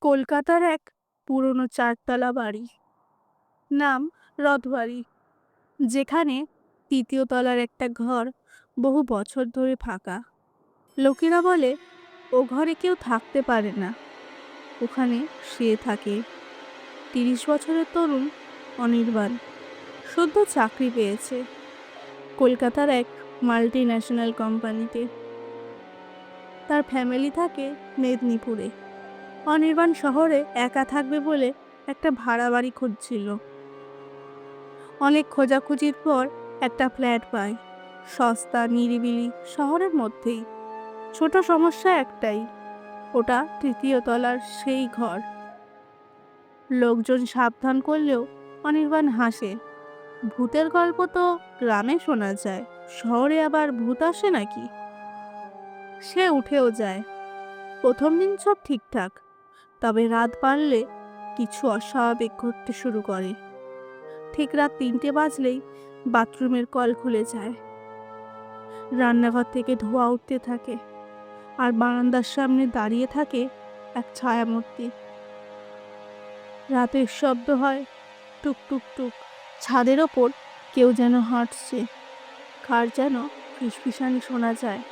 কলকাতার এক পুরনো চারতলা বাড়ি। নাম রথবাড়ি। যেখানে তৃতীয় তলার একটা ঘর বহু বছর ধরে ফাঁকা। লোকেরা বলে, ও ঘরে কেউ থাকতে পারে না। ওখানে শুয়ে থাকে। তিরিশ বছরের তরুণ অনির্বাণ সদ্য চাকরি পেয়েছে কলকাতার এক মাল্টি ন্যাশনাল কোম্পানিতে তার ফ্যামিলি থাকে মেদিনীপুরে। অনির্বাণ শহরে একা থাকবে বলে একটা ভাড়া বাড়ি খুঁজছিল। অনেক খোঁজাখুঁজির পর একটা ফ্ল্যাট পায় সস্তা, নিরিবিলি, শহরের মধ্যেই। ছোট সমস্যা একটাই, ওটা তৃতীয় তলার সেই ঘর। লোকজন সাবধান করলেও অনির্বাণ হাসে, ভূতের গল্প তো গ্রামে শোনা যায়, শহরে আবার ভূত আসে নাকি? সে উঠেও যায়, প্রথম দিন সব ঠিকঠাক তবে রাত বাড়লে কিছু অস্বাভাবিক ঘটতে শুরু করে। ঠিক রাত তিনটে বাজলেই বাথরুমের কল খুলে যায়। রান্নাঘর থেকে ধোয়া উঠতে থাকে আর বারান্দার সামনে দাঁড়িয়ে থাকে এক ছায়ামূর্তি। রাতের শব্দ হয় টুক টুক টুক। ছাদের ওপর কেউ যেন হাঁটছে। কার যেন ফিসফিসানি শোনা যায়।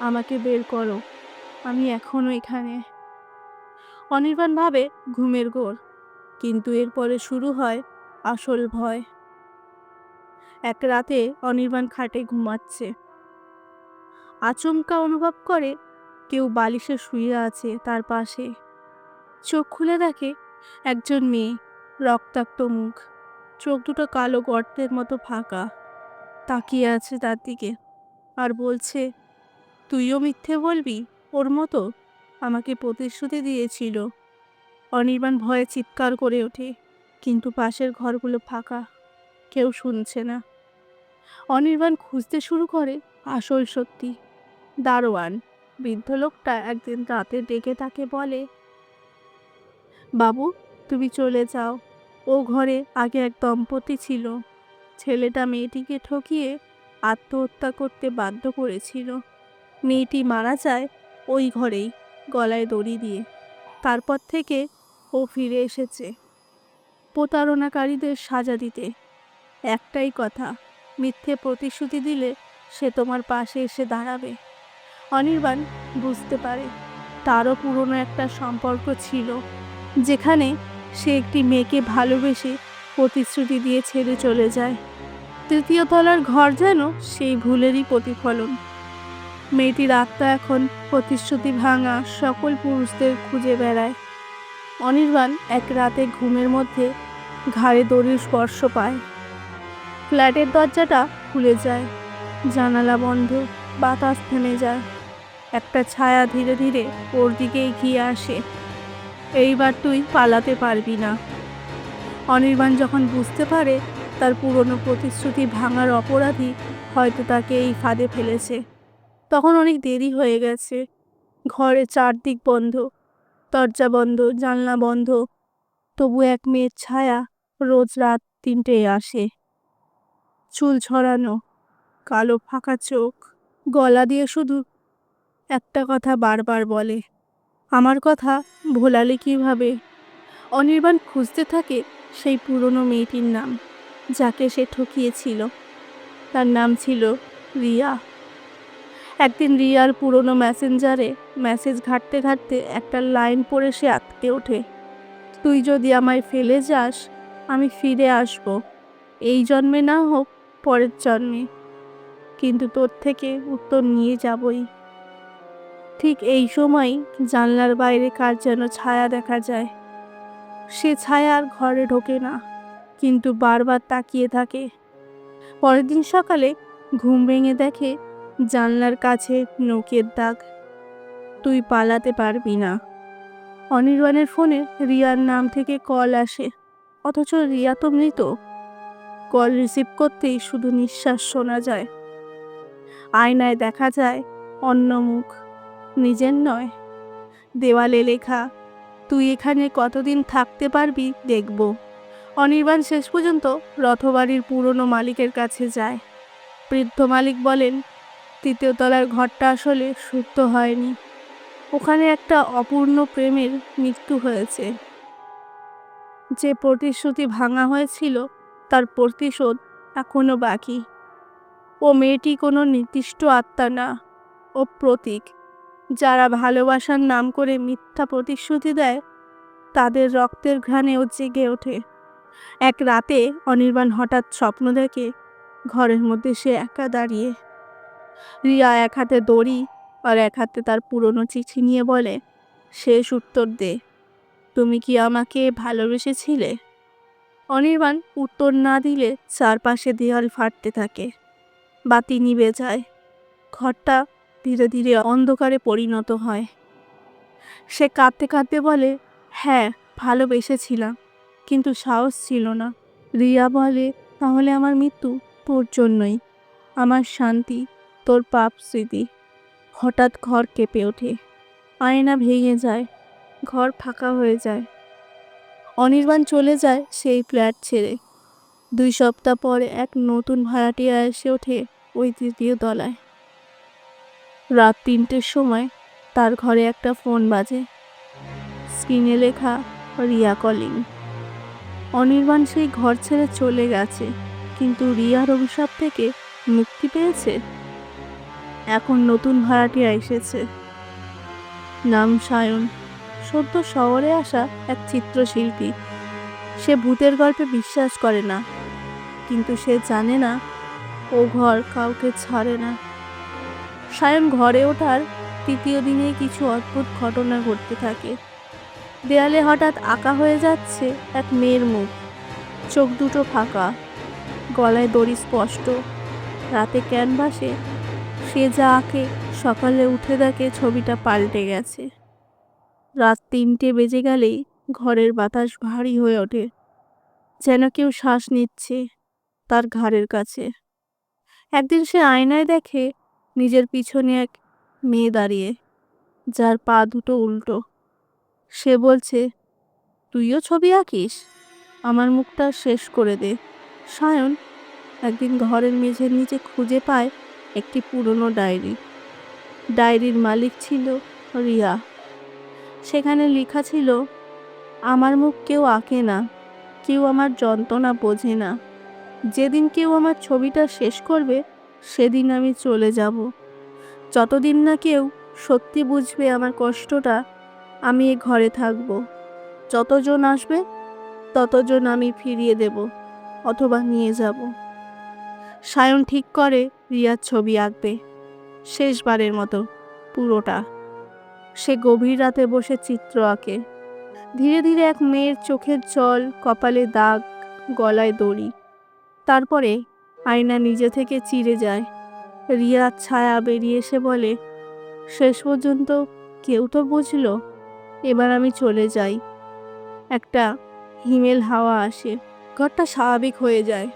আমাকে বের করো, আমি এখনও এখানে। অনির্বাণ ভাবে ঘুমের গোর কিন্তু এরপরে শুরু হয় আসল ভয়। এক রাতে অনির্বাণ খাটে ঘুমাচ্ছে। আচমকা অনুভব করে কেউ বালিশে শুয়ে আছে তার পাশে। চোখ খুলে দেখে একজন মেয়ে, রক্তাক্ত মুখ। চোখ দুটো কালো গর্তের মতো ফাঁকা। তাকিয়ে আছে তার দিকে। আর বলছে, তুইও মিথ্যে বলবি? ওর মতো? আমাকে প্রতিশ্রুতি দিয়েছিল। অনির্বাণ ভয়ে চিৎকার করে ওঠে, কিন্তু পাশের ঘরগুলো ফাঁকা, কেউ শুনছে না। অনির্বাণ খুঁজতে শুরু করে, আসল সত্যি। দারোয়ান, বৃদ্ধ লোকটা একদিন রাতে ডেকে তাকে বলে, বাবু, তুমি চলে যাও। ও ঘরে আগে এক দম্পতি ছিল। ছেলেটা মেয়েটিকে ঠকিয়ে আত্মহত্যা করতে বাধ্য করেছিল। মেয়েটি মারা যায় ওই ঘরেই। গলায় দড়ি দিয়ে। তারপর থেকে ও ফিরে এসেছে। প্রতারণাকারীদের সাজা দিতে। একটাই কথা, মিথ্যে প্রতিশ্রুতি দিলে সে তোমার পাশে এসে দাঁড়াবে। অনির্বাণ বুঝতে পারে, তারও পুরনো একটা সম্পর্ক ছিল, যেখানে সে একটি মেয়েকে ভালোবেসে প্রতিশ্রুতি দিয়ে ছেড়ে চলে যায়। তৃতীয় তলার ঘর যেন সেই ভুলেরই প্রতিফলন। মেয়েটির আত্মা এখন প্রতিশ্রুতি ভাঙা সকল পুরুষদের খুঁজে বেড়ায়। অনির্বাণ এক রাতে ঘুমের মধ্যে ঘাড়ে দড়ির স্পর্শ পায়। ফ্ল্যাটের দরজাটা খুলে যায়, জানালা বন্ধ, বাতাস থেমে যায়। একটা ছায়া ধীরে ধীরে ওর দিকে এগিয়ে আসে। এইবার তুই পালাতে পারবি না। অনির্বাণ যখন বুঝতে পারে তার পুরনো প্রতিশ্রুতি ভাঙার অপরাধী হয়তো তাকে এই ফাঁদে ফেলেছে। তখন অনেক দেরি হয়ে গেছে। ঘরে চারদিক বন্ধ, দরজা বন্ধ, জানলা বন্ধ। তবু এক মেয়ের ছায়া রোজ রাত তিনটেয় আসে। চুল ছড়ানো কালো ফাঁকা চোখ, গলা দিয়ে শুধু একটা কথা বারবার বলে, আমার কথা ভোলালে কীভাবে? অনির্বাণ খুঁজতে থাকে সেই পুরনো মেয়েটির নাম, যাকে সে ঠকিয়েছিল। তার নাম ছিল রিয়া। একদিন রিয়ার পুরনো মেসেঞ্জারে মেসেজ ঘাটতে ঘাটতে একটা লাইন পড়ে সে আঁকতে ওঠে, তুই যদি আমায় ফেলে যাস, আমি ফিরে আসব। এই জন্মে না হোক পরের জন্মে। কিন্তু তোর থেকে উত্তর নিয়ে যাবই। ঠিক এই সময় জানলার বাইরে কার যেন ছায়া দেখা যায়। সে ছায়া আর ঘরে ঢোকে না, কিন্তু বারবার তাকিয়ে থাকে। পরের দিন সকালে ঘুম ভেঙে দেখে জানলার কাছে নৌকের দাগ। তুই পালাতে পারবি না। অনির্বাণের ফোনে রিয়ার নাম থেকে কল আসে। অথচ রিয়া তো মৃত। কল রিসিভ করতেই শুধু নিঃশ্বাস শোনা যায়। আয়নায় দেখা যায় অন্য মুখ। নিজের নয়। দেওয়ালে লেখা, তুই এখানে কতদিন থাকতে পারবি দেখব। অনির্বাণ শেষ পর্যন্ত রথবাড়ির পুরনো মালিকের কাছে যায়। বৃদ্ধ মালিক বলেন তৃতীয় তলার ঘরটা আসলে শুদ্ধ হয়নি। ওখানে একটা অপূর্ণ প্রেমের মৃত্যু হয়েছে। যে প্রতিশ্রুতি ভাঙা হয়েছিল, তার প্রতিশোধ এখনও বাকি। ও মেয়েটি কোনো নির্দিষ্ট আত্মা না, ও প্রতীক। যারা ভালোবাসার নাম করে মিথ্যা প্রতিশ্রুতি দেয়, তাদের রক্তের ঘ্রাণেও জেগে ওঠে। এক রাতে অনির্বাণ হঠাৎ স্বপ্ন দেখে ঘরের মধ্যে সে একা দাঁড়িয়ে রিয়া এক হাতে দড়ি আর এক হাতে তার পুরনো চিঠি নিয়ে বলে, শেষ উত্তর দে। তুমি কি আমাকে ভালোবেসেছিলে? অনির্বাণ উত্তর না দিলে চারপাশে দেওয়াল ফাটতে থাকে। বাতি নিভে যায়। ঘরটা ধীরে ধীরে অন্ধকারে পরিণত হয়। সে কাঁদতে কাঁদতে বলে হ্যাঁ ভালোবেসেছিলাম, কিন্তু সাহস ছিল না। রিয়া বলে, তাহলে আমার মৃত্যু তোর জন্যই। আমার শান্তি তোর পাপ স্মৃতি। হঠাৎ ঘর কেঁপে ওঠে। আয়না ভেঙে যায়। ঘর ফাঁকা হয়ে যায়। অনির্বাণ চলে যায় সেই ফ্ল্যাট ছেড়ে। দুই সপ্তাহ পরে এক নতুন ভাড়াটিয়া এসে ওঠে ওই তৃতীয় তলায়। রাত তিনটের সময় তার ঘরে একটা ফোন বাজে। স্ক্রিনে লেখা, রিয়া কলিং। অনির্বাণ সেই ঘর ছেড়ে চলে গেছে, কিন্তু রিয়ার অভিশাপ থেকে মুক্তি পেয়েছে? এখন নতুন ভাড়াটিয়া এসেছে। নাম সায়ন। সদ্য শহরে আসা এক চিত্রশিল্পী। সে ভূতের গল্পে বিশ্বাস করে না। কিন্তু সে জানে না, ও ঘর কাউকে ছাড়ে না। সায়ন ঘরে ওঠার তৃতীয় দিনে কিছু অদ্ভুত ঘটনা ঘটতে থাকে। দেয়ালে হঠাৎ আঁকা হয়ে যাচ্ছে এক মেয়ের মুখ। চোখ দুটো ফাঁকা। গলায় দড়ি স্পষ্ট। রাতে ক্যানভাসে সে যা আঁকে, সকালে উঠে দেখে ছবিটা পাল্টে গেছে। রাত তিনটে বেজে গেলেই ঘরের বাতাস ভারী হয়ে ওঠে। যেন কেউ শ্বাস নিচ্ছে তার ঘাড়ের কাছে। একদিন সে আয়নায় দেখে নিজের পিছনে এক মেয়ে দাঁড়িয়ে, যার পা দুটো উল্টো। সে বলছে, তুইও ছবি আঁকিস? আমার মুখটা শেষ করে দে। সায়ন একদিন ঘরের মেঝের নিচে খুঁজে পায় একটি পুরনো ডায়েরি। ডায়েরির মালিক ছিল রিয়া। সেখানে লেখা ছিল, আমার মুখ কেউ আঁকে না, কেউ আমার যন্ত্রণা বোঝে না। যেদিন কেউ আমার ছবিটা শেষ করবে, সেদিন আমি চলে যাব। যতদিন না কেউ সত্যি বুঝবে আমার কষ্টটা, আমি এ ঘরে থাকব। যতজন আসবে, ততজন আমি ফিরিয়ে দেব, অথবা নিয়ে যাব। সায়ন ঠিক করে, রিয়ার ছবি আঁকবে। শেষবারের মতো, পুরোটা। সে গভীর রাতে বসে চিত্র আঁকে। ধীরে ধীরে এক মেয়ের চোখের জল, কপালে দাগ, গলায় দড়ি। তারপরে আয়না নিজে থেকে চিরে যায়। রিয়ার ছায়া বেরিয়ে এসে বলে, শেষ পর্যন্ত কেউ তো বুঝলো, এবার আমি চলে যাই। একটা হিমেল হাওয়া আসে। ঘরটা স্বাভাবিক হয়ে যায়।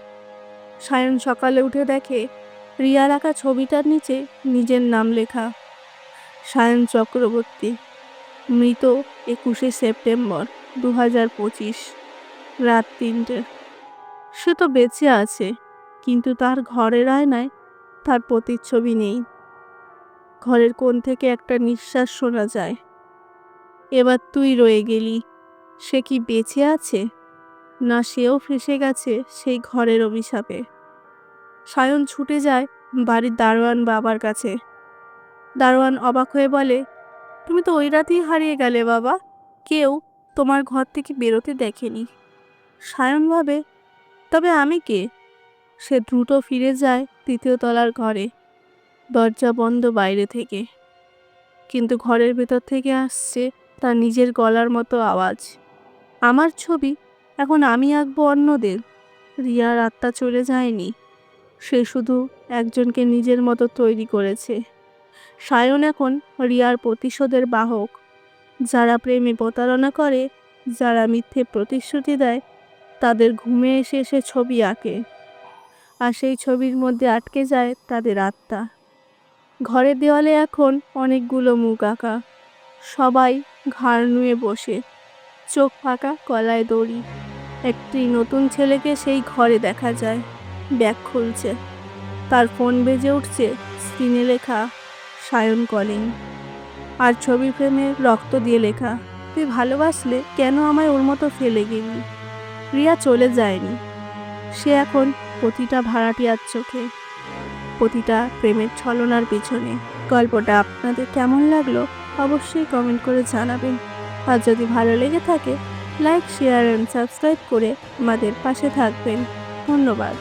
সায়ন সকালে উঠে দেখে রিয়ার আঁকা ছবিটার নিচে নিজের নাম লেখা। সায়ন চক্রবর্তী, মৃত একুশে সেপ্টেম্বর দু হাজার পঁচিশ, রাত তিনটে। সে তো বেঁচে আছে, কিন্তু তার ঘরের আয়নায় তার প্রতিচ্ছবি নেই। ঘরের কোণ থেকে একটা নিঃশ্বাস শোনা যায়। এবার তুই রয়ে গেলি, সে কি বেঁচে আছে? না সেও ফেসে গেছে সেই ঘরের অভিশাপে। সায়ন ছুটে যায় বাড়ির দারোয়ান বাবার কাছে। দারোয়ান অবাক হয়ে বলে, তুমি তো ওই রাতেই হারিয়ে গেলে বাবা। কেউ তোমার ঘর থেকে বেরোতে দেখেনি সায়ন ভাবে, তবে আমি কে সে দ্রুত ফিরে যায় তৃতীয় তলার ঘরে, দরজা বন্ধ বাইরে থেকে। কিন্তু ঘরের ভেতর থেকে আসছে তার নিজের গলার মতো আওয়াজ। আমার ছবি এখন আমি আঁকবো অন্যদের। রিয়ার আত্মা চলে যায়নি। সে শুধু একজনকে নিজের মতো তৈরি করেছে। সায়ন এখন রিয়ার প্রতিশোধের বাহক। যারা প্রেমে প্রতারণা করে, যারা মিথ্যে প্রতিশ্রুতি দেয়, তাদের ঘুমে এসে এসে ছবি আঁকে। আর সেই ছবির মধ্যে আটকে যায় তাদের আত্মা। ঘরের দেওয়ালে এখন অনেকগুলো মুখ আঁকা। সবাই ঘাড় নুয়ে বসে। চোখ ফাঁকা কলায় দড়ি। একটি নতুন ছেলেকে সেই ঘরে দেখা যায়। ব্যাগ খুলছে। তার ফোন বেজে উঠছে স্ক্রিনে লেখা, সায়ন কলিং। আর ছবি ফ্রেমে রক্ত দিয়ে লেখা, তুই ভালোবাসলে কেন আমায় ওর মতো ফেলে গেলি? রিয়া চলে যায়নি। সে এখন প্রতিটা ভাড়াটিয়ার চোখে, প্রতিটা প্রেমের ছলনার পিছনে। গল্পটা আপনাদের কেমন লাগল অবশ্যই কমেন্ট করে জানাবেন। আর যদি ভালো লেগে থাকে লাইক শেয়ার অ্যান্ড সাবস্ক্রাইব করে আমাদের পাশে থাকবেন। ধন্যবাদ।